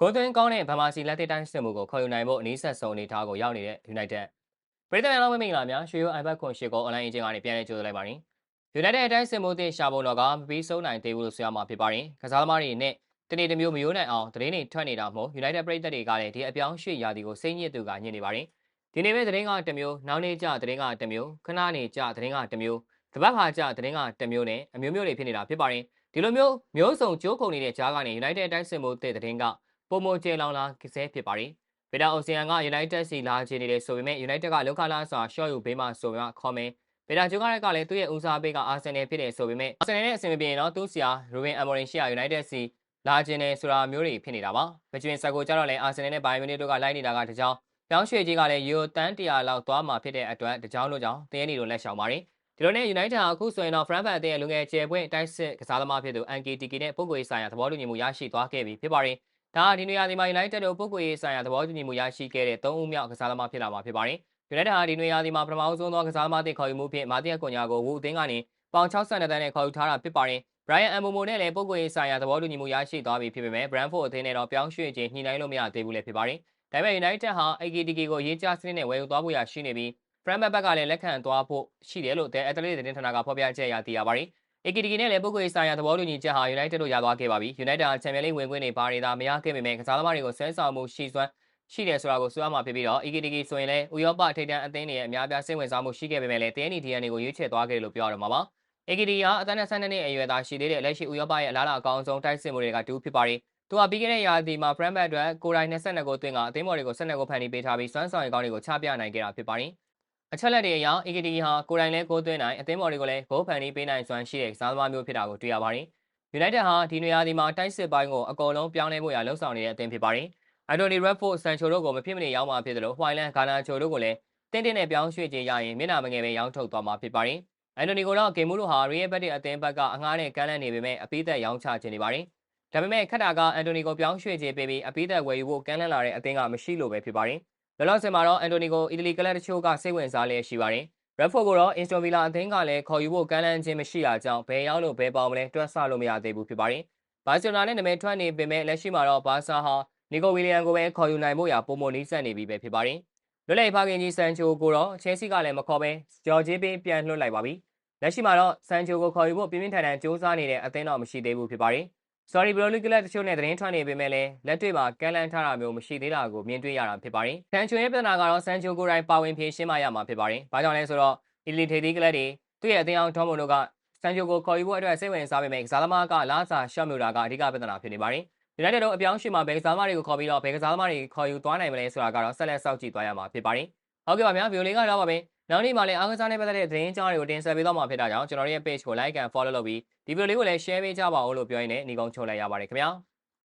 ဂိုးသွင်းကောင်းတဲ့ဗမာစီလက်တစ်တိုင်းစစ်မှုကိုခေါ်ယူနိုင်ဖို့အနည်းဆက်ဆုံးအနေအထားကိုရောက်နေတဲ့ United ပြည်ထောင်စုမင်္ဂလာများရွှေရိုး iPad ခွန်ရှိကို online အချင်းကနေပြန်လည်ကြိုဆိုလိုက်ပါတယ်။ United အတိုင်းစစ်မှုတင်ရှာဖို့တော့ကမပြီးဆုံးနိုင်သေးဘူးလို့ဆိုရမှာဖြစ်ပါတယ်။ကစားသမားတွေနဲ့တနေ့တစ်မျိုးမယိုးနိုင်အောင်သတင်းတွေထွက်နေတာမို့ United ပြည်သက်တွေကလည်းဒီအပြောင်းရွှေ့ရာသီကိုစိတ်ညစ်သူကညစ်နေပါတယ်။ဒီနေ့ပဲသတင်းကတစ်မျိုးနောက်နေ့ကျသတင်းကတစ်မျိုးခဏနေကျသတင်းကတစ်မျိုးတပတ်ခါကျသတင်းကတစ်မျိုးနဲ့အမျိုးမျိုးတွေဖြစ်နေတာဖြစ်ပါတယ်။ဒီလိုမျိုးမျိုးစုံကြိုးခုံနေတဲ့ကြားကနေ United အတိုင်းစစ်မှုတဲ့သတင်းက ပုံမကျေလောင်လာကစားဖြစ်ပါတယ်။ဗီတာအိုဆီယန်က United စီလာချင်နေတယ်ဆိုပေမဲ့ United ကလောက်ခလာစွာရှော့ယူပေးမှဆိုပြီးခေါ်မယ်။ဗီတာဂျိုကရက်ကလည်းသူ့ရဲ့ဦးစားပေးကအာဆင်နယ်ဖြစ်တယ်ဆိုပေမဲ့အာဆင်နယ်နဲ့အဆင်မပြေရင်တော့သူ့ဆရာရိုဘင်အမော်ရင်ရှိရာ United စီလာချင်တယ်ဆိုတာမျိုးတွေဖြစ်နေတာပါ။မကျွင်ဆက်ကိုကြတော့လည်းအာဆင်နယ်နဲ့ဘိုင်မီနီတို့ကလိုက်နေတာကတကြောင်ပြောင်းရွှေ့ကြီးကလည်းယူတန်း100လောက်သွားမှာဖြစ်တဲ့အတွက်တကြောင်လို့ကြောင့်တင်းရီတို့လက်ရှောင်ပါတယ်။ဒီလိုနဲ့ United ဟာအခုဆိုရင်တော့ Frankfurt အသင်းရဲ့လူငယ်ကျယ်ပွင့်တိုက်စစ်ကစားသမားဖြစ်သူ NKTK နဲ့ပုဂ္ဂိုလ်ဆိုင်ရာသဘောတူညီမှုရရှိသွားခဲ့ပြီဖြစ်ပါတယ်။ ဒါဟာဒီနေရာဒီမှာ United တို့ပုဂ္ဂိုလ်ရေးဆိုင်ရာသဘောတူညီမှုရရှိခဲ့တဲ့၃ဦးမြောက်ကစားသမားဖြစ်လာမှာဖြစ်ပါတယ်။ United ဟာဒီနေရာဒီမှာပထမဆုံးသောကစားသမားတင်ခေါ်ယူမှုဖြင့်မာတီယက်ကွန်ညာကိုဝူအသင်းကနေပေါင်62တန်းနဲ့ခေါ်ယူထားတာဖြစ်ပါတယ်။ Brian Mbomo နဲ့လည်းပုဂ္ဂိုလ်ရေးဆိုင်ရာသဘောတူညီမှုရရှိသွားပြီဖြစ်ပေမဲ့ Brentford အသင်းနဲ့တော့ပြောင်းရွှေ့ခြင်းညှိနှိုင်းလို့မရသေးဘူးလည်းဖြစ်ပါတယ်။ဒါပေမဲ့ United ဟာ AKTK ကိုရေးချစနစ်နဲ့ဝယ်ယူသွားဖို့ရရှိနေပြီး Frankfurt ဘက်ကလည်းလက်ခံသွားဖို့ရှိတယ်လို့ The Athletic သတင်းဌာနကဖော်ပြချက်အရသိရပါတယ်။ AKTK နဲ့လည်းပုဂ္ဂိုလ်ရေးဆိုင်ရာသဘောတူညီချက်ဟာ United တို့ရသွားခဲ့ပါပြီ။ United ဟာချန်ပီယံလိဝင်ခွင့်တွေဘာတွေသာမရခဲ့ပေမဲ့ကစားသမားတွေကိုဆွဲဆောင်မှုရှိစွမ်းရှိတယ်ဆိုတာကိုဆိုရမှာဖြစ်ပြီးတော့ AKTK ဆိုရင်လည်းဥရောပထိပ်တန်းအသင်းတွေရဲ့အများအပြားစိတ်ဝင်စားမှုရှိခဲ့ပေမဲ့လည်း TNT DN တွေကိုရွေးချယ်သွားခဲ့တယ်လို့ပြောရတော့မှာပါ။ AKTK ဟာအသက်22နှစ်အရွယ်သားရှိသေးတဲ့လက်ရှိဥရောပရဲ့အလားအလာအကောင်းဆုံးတိုက်စစ်မှုတွေကတူဖြစ်ပါတယ်။သူဟာပြီးခဲ့တဲ့ရာသီမှာ Frankfurt အတွက်ကိုယ်တိုင်22ဂိုးသွင်းကအသင်းမော်တွေကို12ဂိုးဖန်တီးပေးထားပြီးစွမ်းဆောင်ရည်ကောင်းတွေကိုချပြနိုင်ခဲ့တာဖြစ်ပါတယ်။ အချက်လက်တွေအရ AKTK ဟာကိုယ်တိုင်လည်းဂိုးသွင်းနိုင်အသင်းမော်တွေကိုလည်းဂိုးဖန်တီးပေးနိုင်စွမ်းရှိတဲ့ကစားသမားမျိုးဖြစ်တာကိုတွေ့ရပါတယ်။ United ဟာဒီနေရာဒီမှာတိုက်စစ်ပိုင်းကိုအကုန်လုံးပြောင်းလဲဖို့ရလှုံ့ဆော်နေတဲ့အသင်းဖြစ်ပါတယ်။ Anthony Redford, Sancho တို့ကိုမဖြစ်မနေရောက်မှာဖြစ်တယ်လို့ Hoyland, Garnacho တို့ကိုလည်းတင်းတင်းနဲ့ပြောင်းရွှေ့ခြင်းရရင်မျက်နှာမငယ်ပဲရောင်းထုတ်သွားမှာဖြစ်ပါတယ်။ Anthony ကိုတော့ဂေမူတို့ဟာ Real Betis အသင်းဘက်ကအငှားနဲ့ကမ်းလှမ်းနေပေမဲ့အပိသက်ရောင်းချခြင်းနေပါတယ်။ဒါပေမဲ့ခက်တာက Anthony ကိုပြောင်းရွှေ့ခြင်းပေးပြီးအပိသက်ဝယ်ယူဖို့ကမ်းလှမ်းလာတဲ့အသင်းကမရှိလို့ပဲဖြစ်ပါတယ်။ လောလောဆယ်မှာတော့ Anthony ကိုအီတလီကလပ်တချို့ကစိတ်ဝင်စားလျက်ရှိပါတယ်။ Redford ကိုတော့ Aston Villa အသင်းကလည်းခေါ်ယူဖို့ကမ်းလှမ်းခြင်းမရှိတာကြောင့်ဘယ်ရောက်လို့ဘယ်ပေါင်မလဲတွက်ဆလို့မရသေးဘူးဖြစ်ပါတယ်။ဘာစီလိုနာနဲ့နာမည်ထွက်နေပေမဲ့လက်ရှိမှာတော့ဘာဆာဟာနီကိုဝီလီယံကိုပဲခေါ်ယူနိုင်ဖို့ရာပုံမနီးစပ်နေပြီပဲဖြစ်ပါတယ်။လွတ်လပ်ဖခင်ကြီးဆန်ချိုကိုတော့ချဲစီကလည်းမခေါ်ပဲဂျော်ဂျေးပေးပြန်လွှတ်လိုက်ပါပြီ။လက်ရှိမှာတော့ဆန်ချိုကိုခေါ်ယူဖို့ပြင်းပြင်းထန်ထန်စူးစမ်းနေတဲ့အသင်းတော့မရှိသေးဘူးဖြစ်ပါတယ်။ Sorry Pro League ကလပ်တချို့နဲ့သတင်းထွက်နေပေမဲ့လည်းလက်တွေ့မှာကမ်းလှမ်းထားတာမျိုးမရှိသေးတာကိုမြင်တွေ့ရတာဖြစ်ပါတယ်။ဆန်ချိုရဲ့ပြဿနာကတော့ဆန်ချိုကိုယ်တိုင်ပါဝင်ဖြေရှင်းမှရမှာဖြစ်ပါတယ်။ဘာကြောင့်လဲဆိုတော့အီတလီထေသီးကလပ်တွေသူ့ရဲ့အသင်းအောင်ဒေါမွန်တို့ကဆန်ချိုကိုခေါ်ယူဖို့အတွက်စိတ်ဝင်စားပေမဲ့ကစားသမားကလာစာရှော့မြူတာကအဓိကပြဿနာဖြစ်နေပါတယ်။ United တို့အပြောင်းရွှေ့မှာဘယ်ကစားသမားတွေကိုခေါ်ပြီးတော့ဘယ်ကစားသမားတွေခေါ်ယူသွားနိုင်မလဲဆိုတာကတော့ဆက်လက်စောင့်ကြည့်သွားရမှာဖြစ်ပါတယ်။ဟုတ်ကဲ့ပါဗျာဗီဒီယိုလေးကတော့ပါပဲ။ နောက်နေ့မှာလည်းအားကစားနဲ့ပတ်သက်တဲ့သတင်းကြားတွေကိုတင်ဆက်ပေးသွားမှာဖြစ်တာကြောင့်ကျွန်တော်ရဲ့ page ကို like and follow လုပ်ပြီးဒီဗီဒီယိုလေးကိုလည်း share ပေးကြပါဦးလို့ပြောရင်းနဲ့ညီကုန်းချုပ်လိုက်ရပါတယ်ခင်ဗျာ။